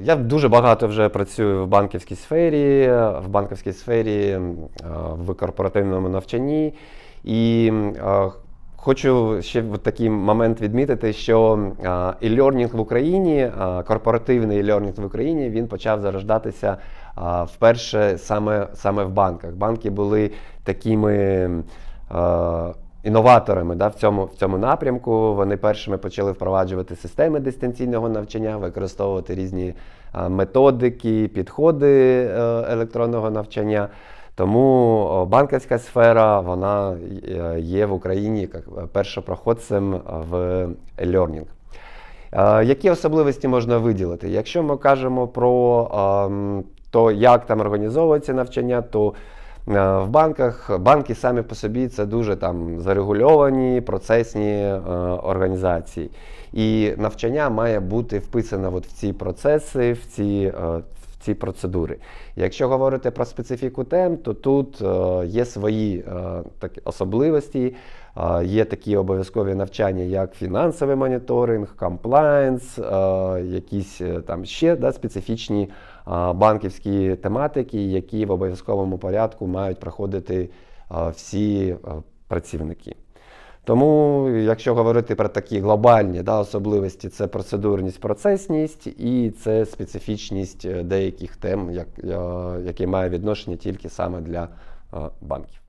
Я дуже багато вже працюю в банківській сфері, в банківській сфері е, в корпоративному навчанні. І е, хочу ще в такий момент відмітити, що е, e-learning в Україні, корпоративний e-learning в Україні, він почав зарождатися вперше саме, саме в банках. Банки були такими. Е, Інноваторами да, в, цьому, в цьому напрямку вони першими почали впроваджувати системи дистанційного навчання, використовувати різні методики, підходи е, електронного навчання. Тому банківська сфера вона е, є в Україні як першопроходцем в e-learning. Е, Які особливості можна виділити? Якщо ми кажемо про то, як там організовується навчання, то е, в банках банки самі по собі це дуже там зарегульовані процесні е, організації. І навчання має бути вписано от в ці процеси, в ці, е, ці процедури. Якщо говорити про специфіку тем, то тут е, є свої е, такі особливості. Е, Є такі обов'язкові навчання, як фінансовий моніторинг, комплаєнс, якісь там ще да, специфічні банківські тематики, які в обов'язковому порядку мають проходити всі працівники. Тому, якщо говорити про такі глобальні да, особливості, це процедурність, процесність і це специфічність е, деяких тем, як, е, які має відношення тільки саме для е, банків.